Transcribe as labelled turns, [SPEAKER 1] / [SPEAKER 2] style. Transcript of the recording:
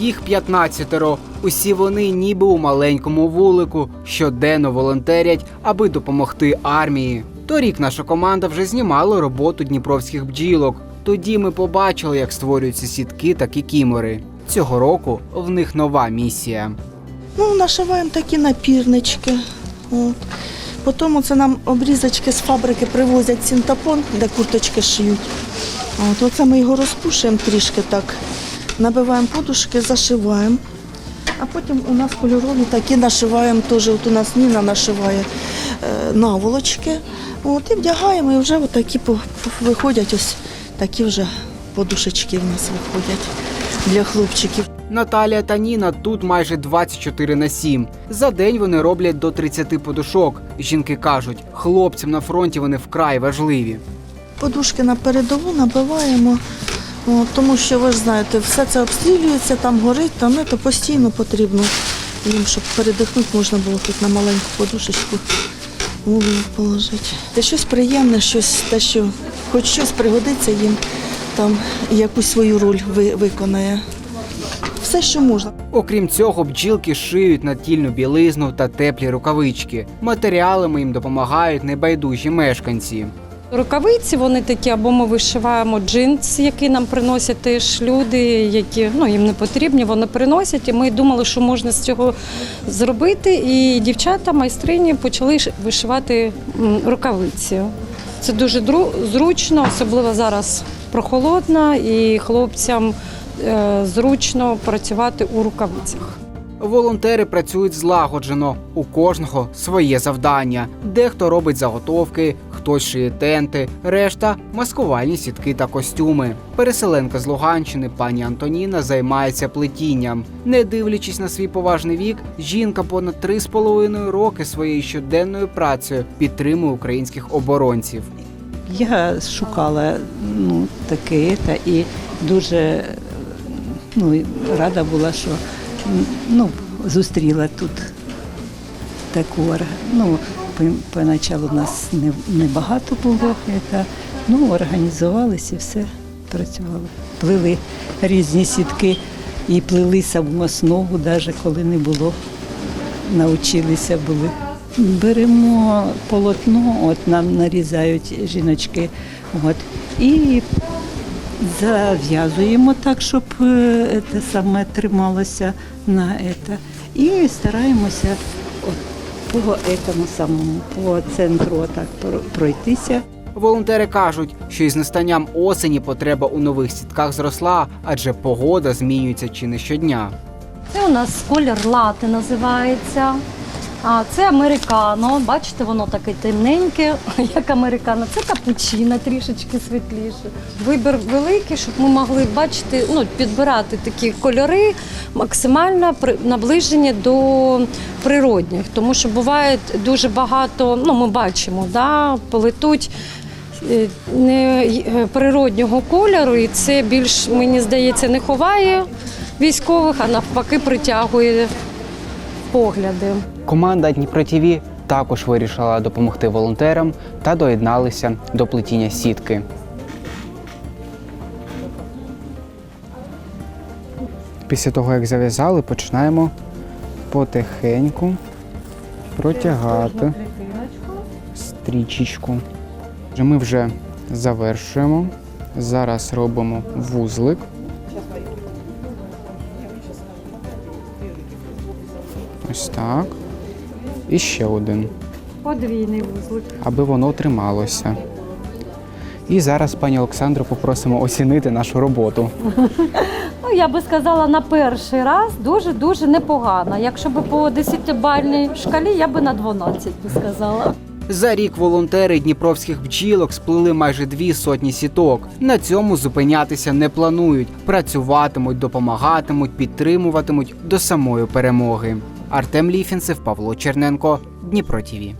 [SPEAKER 1] Їх 15-ро. Усі вони ніби у маленькому вулику, щоденно волонтерять, аби допомогти армії. Торік наша команда вже знімала роботу дніпровських бджілок. Тоді ми побачили, як створюються сітки та кікімори. Цього року в них нова місія.
[SPEAKER 2] Ну, нашиваємо такі напірнички. От. Потім це нам обрізочки з фабрики привозять синтапон, де курточки шиють. От, оце ми його розпушуємо трішки так, набиваємо подушки, зашиваємо. А потім у нас кольорові такі нашиваємо теж. От у нас Ніна нашиває е, наволочки. От, і вдягаємо, і вже такі виходять ось такі вже подушечки в нас виходять для хлопчиків.
[SPEAKER 1] Наталія та Ніна тут майже 24 на 7. За день вони роблять до 30 подушок. Жінки кажуть, хлопцям на фронті вони вкрай важливі.
[SPEAKER 2] Подушки на передову набиваємо, о, тому що ви ж знаєте, все це обстрілюється, там горить, там це постійно потрібно їм, щоб передихнути можна було тут на маленьку подушечку голову положити. Це щось приємне, щось те, що хоч щось пригодиться їм, там якусь свою роль ви- виконає. Все, що можна.
[SPEAKER 1] Окрім цього, бджілки шиють натільну білизну та теплі рукавички. Матеріалами їм допомагають небайдужі мешканці.
[SPEAKER 3] Рукавиці вони такі, або ми вишиваємо джинс, який нам приносять теж люди, які ну їм не потрібні, вони приносять. І ми думали, що можна з цього зробити. І дівчата, майстрині почали вишивати рукавиці. Це дуже зручно, особливо зараз прохолодно, і хлопцям е, зручно працювати у рукавицях.
[SPEAKER 1] Волонтери працюють злагоджено. У кожного своє завдання. Дехто робить заготовки, хтось шиє тенти, решта маскувальні сітки та костюми. Переселенка з Луганщини пані Антоніна займається плетінням. Не дивлячись на свій поважний вік, жінка понад три з половиною роки своєю щоденною працею підтримує українських оборонців.
[SPEAKER 4] Я шукала ну, таке та і дуже ну, рада була, що ну, зустріла тут таку ну, по- поначалу нас не, небагато було, та, ну, організувалися і все працювало. Плели різні сітки і плели саму основу, навіть коли не було навчилися були. Беремо полотно, от нам нарізають жіночки, от, і зав'язуємо так, щоб е, те саме трималося на це. І стараємося по этому самому, по центру так пройтися.
[SPEAKER 1] Волонтери кажуть, що із настанням осені потреба у нових сітках зросла, адже погода змінюється чи не щодня.
[SPEAKER 5] Це у нас колір лати називається. А це американо. Бачите, воно таке темненьке, як американо. Це капучино трішечки світліше. Вибір великий, щоб ми могли бачити, ну, підбирати такі кольори максимально наближені до природних. Тому що буває дуже багато, ну ми бачимо, да, плетуть е, не е, природнього кольору, і це більш, мені здається, не ховає військових, а навпаки притягує погляди.
[SPEAKER 1] Команда Дніпро ТВ також вирішила допомогти волонтерам та доєдналися до плетіння сітки. Після того, як зав'язали, починаємо потихеньку протягати стрічечку. Ми вже завершуємо. Зараз робимо вузлик. Ось так. І ще один,
[SPEAKER 5] Подвійний вузлик.
[SPEAKER 1] аби воно трималося. І зараз, пані Олександро, попросимо оцінити нашу роботу.
[SPEAKER 5] Ну, я би сказала, на перший раз дуже-дуже непогано. Якщо б по 10-бальній шкалі, я би на 12 би сказала.
[SPEAKER 1] За рік волонтери дніпровських бджілок сплели майже дві сотні сіток. На цьому зупинятися не планують. Працюватимуть, допомагатимуть, підтримуватимуть до самої перемоги. Артем Ліфінцев, Павло Черненко, Дніпро ТІВІ.